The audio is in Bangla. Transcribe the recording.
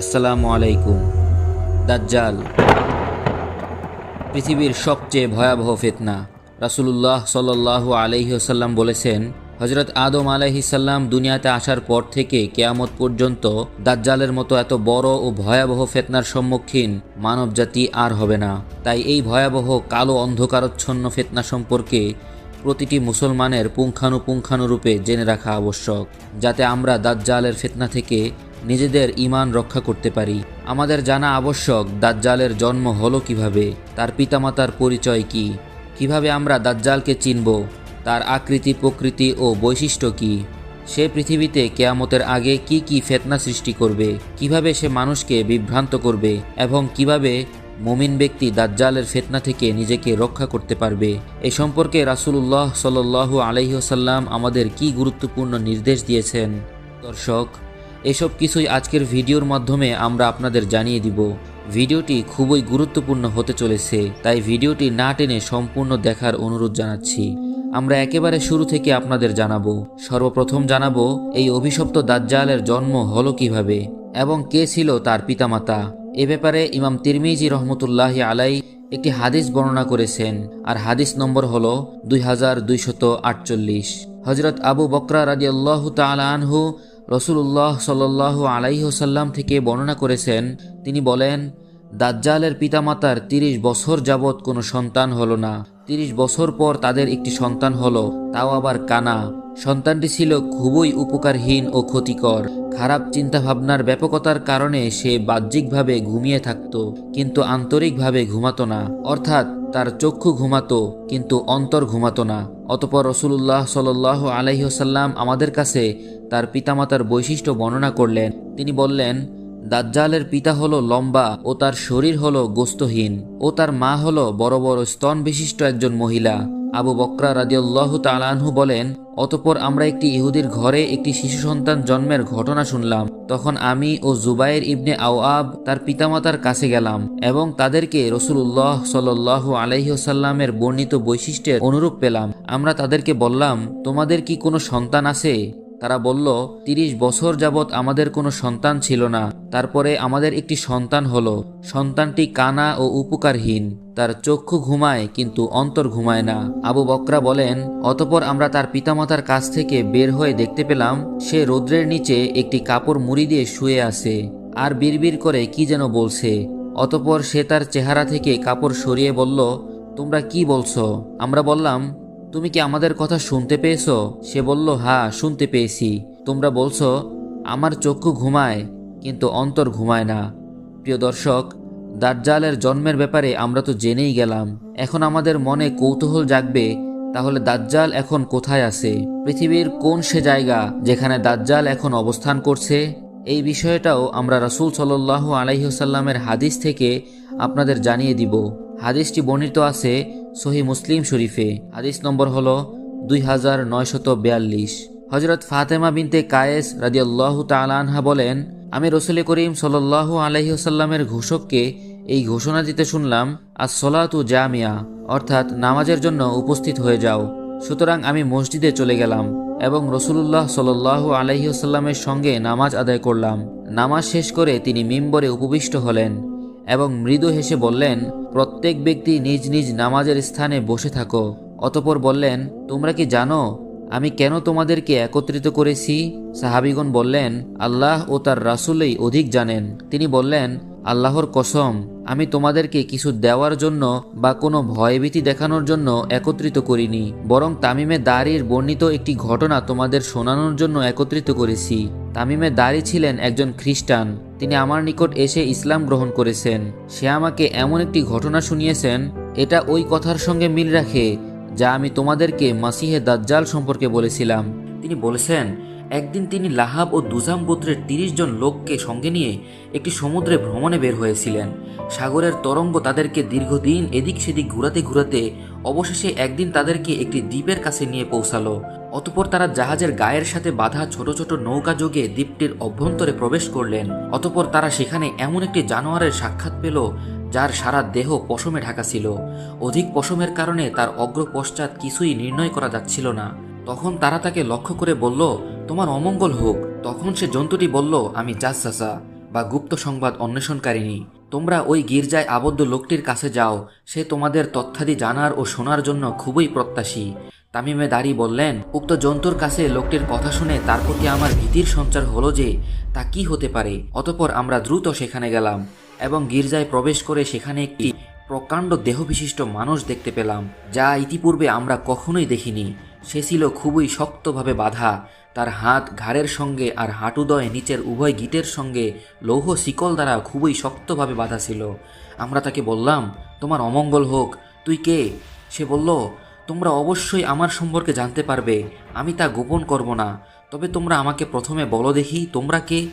আসসালামু আলাইকুম, দাজ্জাল। পৃথিবীর সবচেয়ে ভয়াবহ ফিতনা। রাসূলুল্লাহ সাল্লাল্লাহু আলাইহি ওসাল্লাম বলেছেন হজরত আদম আলাইহিসাল্লাম দুনিয়াতে আসার পর থেকে কেয়ামত পর্যন্ত দাজ্জালের মতো এত বড় ও ভয়াবহ ফেতনার সম্মুখীন মানবজাতি আর হবে না। তাই এই ভয়াবহ কালো অন্ধকারচ্ছন্ন ফেতনা সম্পর্কে প্রতিটি মুসলমানের পুঙ্খানুপুঙ্খানুরূপে জেনে রাখা আবশ্যক, যাতে আমরা দাজ্জালের ফেতনা থেকে নিজেদের ইমান রক্ষা করতে পারি। আমাদের জানা আবশ্যক দাজ্জালের জন্ম হলো কীভাবে, তার পিতামাতার পরিচয় কি, কীভাবে আমরা দাজ্জালকে চিনব, তার আকৃতি, প্রকৃতি ও বৈশিষ্ট্য কি, সে পৃথিবীতে কেয়ামতের আগে কি কি ফেতনা সৃষ্টি করবে, কীভাবে সে মানুষকে বিভ্রান্ত করবে এবং কীভাবে মুমিন ব্যক্তি দাজ্জালের ফেতনা থেকে নিজেকে রক্ষা করতে পারবে, এ সম্পর্কে রাসূলুল্লাহ সাল্লাল্লাহু আলাইহি ওয়াসাল্লাম আমাদের কি গুরুত্বপূর্ণ নির্দেশ দিয়েছেন? দর্শক এসব কিছুই আজকের ভিডিওর মাধ্যমে আমরা আপনাদের জানিয়ে দিব। ভিডিওটি খুবই গুরুত্বপূর্ণ হতে চলেছে, তাই ভিডিওটি না টেনে সম্পূর্ণ দেখার অনুরোধ জানাচ্ছি। আমরা একেবারে শুরু থেকে আপনাদের জানাব। সর্বপ্রথম জানাব, এই অভিশপ্ত দাজ্জালের জন্ম হলো কীভাবে এবং কে ছিল তার পিতামাতা? এ ব্যাপারে ইমাম তিরমিজি রহমতুল্লাহ আলাই একটি হাদিস বর্ণনা করেছেন, আর হাদিস নম্বর হল দুই হাজার দুইশত আটচল্লিশ। হজরত আবু বকরা রাজি আল্লাহ আনহু রসুল্লাহ সাল্লাহ আলাইহসাল্লাম থেকে বর্ণনা করেছেন, তিনি বলেন, দাজ্জালের পিতামাতার তিরিশ বছর যাবৎ কোনো সন্তান হলো না। তিরিশ বছর পর তাদের একটি সন্তান হলো, তাও আবার কানা। সন্তানটি ছিল খুবই উপকারহীন ও ক্ষতিকর। খারাপ চিন্তাভাবনার ব্যাপকতার কারণে সে বাহ্যিকভাবে ঘুমিয়ে থাকত, কিন্তু আন্তরিকভাবে ঘুমাতো না। অর্থাৎ তার চক্ষু ঘুমাতো, কিন্তু অন্তর ঘুমাতো না। অতপর রসুল্লাহ সাল আলহিহসাল্লাম আমাদের কাছে তার পিতামাতার বৈশিষ্ট্য বর্ণনা করলেন। তিনি বললেন, দাজ্জালের পিতা হলো লম্বা ও তার শরীর হলো গোস্তহীন ও তার মা হলো বড় বড় স্তন বিশিষ্ট একজন মহিলা। আবু বকরা রাজিউল্লাহ তালানহু বলেন, অতপর আমরা একটি ইহুদির ঘরে একটি শিশু সন্তান জন্মের ঘটনা শুনলাম। তখন আমি ও জুবাইর ইবনে আওয়াব তার পিতামাতার কাছে গেলাম এবং তাদেরকে রসুল্লাহ সাল আলহিহসাল্লামের বর্ণিত বৈশিষ্ট্যের অনুরূপ পেলাম। আমরা তাদেরকে বললাম, তোমাদের কি কোনো সন্তান আছে? তারা বলল, তিরিশ বছর যাবৎ আমাদের কোনো সন্তান ছিল না। তারপরে আমাদের একটি সন্তান হলো। সন্তানটি কানা ও উপকারহীন। তার চক্ষু ঘুমায়, কিন্তু অন্তর ঘুমায় না। আবু বকরা বলেন, অতপর আমরা তার পিতামাতার কাছ থেকে বের হয়ে দেখতে পেলাম, সে রৌদ্রের নিচে একটি কাপড় মুড়ি দিয়ে শুয়ে আছে, আর বিড়বিড় করে কি যেন বলছে। অতপর সে তার চেহারা থেকে কাপড় সরিয়ে বলল, তোমরা কি বলছো? আমরা বললাম তুমি কি আমাদের কথা শুনতে পেয়েছ? সে বলল হ্যাঁ শুনতে পেয়েছি। তোমরা বলছো, আমার চক্ষু ঘুমায়, কিন্তু অন্তর ঘুমায় না। প্রিয় দর্শক, দাজ্জালের জন্মের ব্যাপারে আমরা তো জেনেই গেলাম। এখন আমাদের মনে কৌতূহল জাগবে, তাহলে দাজ্জাল এখন কোথায় আছে? পৃথিবীর কোন সে জায়গা যেখানে দাজ্জাল এখন অবস্থান করছে? এই বিষয়টাও আমরা রাসূল সাল্লাহ আলাইসাল্লামের হাদিস থেকে আপনাদের জানিয়ে দিব। হাদিসটি বর্ণিত আছে সহি মুসলিম শরীফে। হাদিস নম্বর হল দুই হাজার নয়শত বিয়াল্লিশ। হজরত ফাতেমা বিনতে কায়েস রাজিয়াল্লাহ তালানহা বলেন, আমি রসুল করিম সাল্লাহ আলহিহসাল্লামের ঘোষককে এই ঘোষণা দিতে শুনলাম আর সলাতু জামিয়া অর্থাৎ নামাজের জন্য উপস্থিত হয়ে যাও। সুতরাং আমি মসজিদে চলে গেলাম এবং রসুল্লাহ সাল্লাহ আলহিহসাল্লামের সঙ্গে নামাজ আদায় করলাম। নামাজ শেষ করে তিনি মিম্বরে উপবিষ্ট হলেন। এবং মৃদু হেসে বললেন, প্রত্যেক ব্যক্তি নিজ নিজ নামাজের স্থানে বসে থাকো। অতপর বললেন, তোমরা কি জানো, আমি কেন তোমাদেরকে একত্রিত করেছি? সাহাবিগণ বললেন, আল্লাহ ও তার রাসুলেই অধিক জানেন। তিনি বললেন, আল্লাহর কসম আমি তোমাদেরকে কিছু দেওয়ার জন্য বা কোনো ভয়ভীতি দেখানোর জন্য একত্রিত করিনি, বরং তামিমে দাড়ির বর্ণিত একটি ঘটনা তোমাদের শোনানোর জন্য একত্রিত করেছি। তামিমে দাড়ি ছিলেন একজন খ্রিস্টান, তিনি আমার নিকট এসে ইসলাম গ্রহণ করেছেন। সে আমাকে এমন একটি ঘটনা শুনিয়েছেন, এটা ওই কথার সঙ্গে মিল রাখে, যা আমি তোমাদেরকে মাসিহে দাজ্জাল সম্পর্কে বলেছিলাম। তিনি বলেছেন একদিন তিনি লাহাব ও দুজাম গোত্রের তিরিশ জন লোককে সঙ্গে নিয়ে একটি সমুদ্রে ভ্রমণে বের হয়েছিলেন। সাগরের তরঙ্গ তাদেরকে দীর্ঘদিন এদিক সেদিক ঘুরাতে ঘুরাতে অবশেষে একদিন তাদেরকে একটি দ্বীপের কাছে নিয়ে পৌঁছালো। অতপর তারা জাহাজের গায়ের সাথে বাঁধা ছোট ছোট নৌকা যোগে দ্বীপটির অভ্যন্তরে প্রবেশ করলেন। অতপর তারা সেখানে এমন একটি জানোয়ারের সাক্ষাৎ পেল, যার সারা দেহ পশমে ঢাকা ছিল। অধিক পশমের কারণে তার অগ্র পশ্চাৎ কিছুই নির্ণয় করা যাচ্ছিল না। তখন তারা তাকে লক্ষ্য করে বলল, তোমার অমঙ্গল হোক। তখন সে জন্তুটি বলল, আমি জাসাসা বা গুপ্ত সংবাদ অন্বেষণকারিনী তোমরা ওই গির্জায় আবদ্ধ লোকটির কাছে যাও। সে তোমাদের তথ্যাদি জানার ও শোনার জন্য খুবই প্রত্যাশী। তামিমে দাড়ি বললেন, উক্ত জন্তুর কাছে লোকটির কথা শুনে তার প্রতি আমার ভীতির সঞ্চার হলো যে, তা কি হতে পারে? অতপর আমরা দ্রুত সেখানে গেলাম এবং গির্জায় প্রবেশ করে সেখানে একটি প্রকাণ্ড দেহবিশিষ্ট মানুষ দেখতে পেলাম, যা ইতিপূর্বে আমরা কখনোই দেখিনি। সে ছিল খুবই শক্তভাবে বাঁধা। তার হাত ঘাড়ের সঙ্গে আর হাঁটুদয় নিচের উভয় গিটের সঙ্গে লৌহ শিকল দ্বারা খুবই শক্তভাবে বাঁধা ছিল। আমরা তাকে বললাম, তোমার অমঙ্গল হোক। তুই কে? সে বলল, তোমরা অবশ্যই আমার সম্পর্কে জানতে পারবে। আমি তা গোপন করব না। তবে তোমরা আমাকে প্রথমে বলো দেখি তোমরা কে?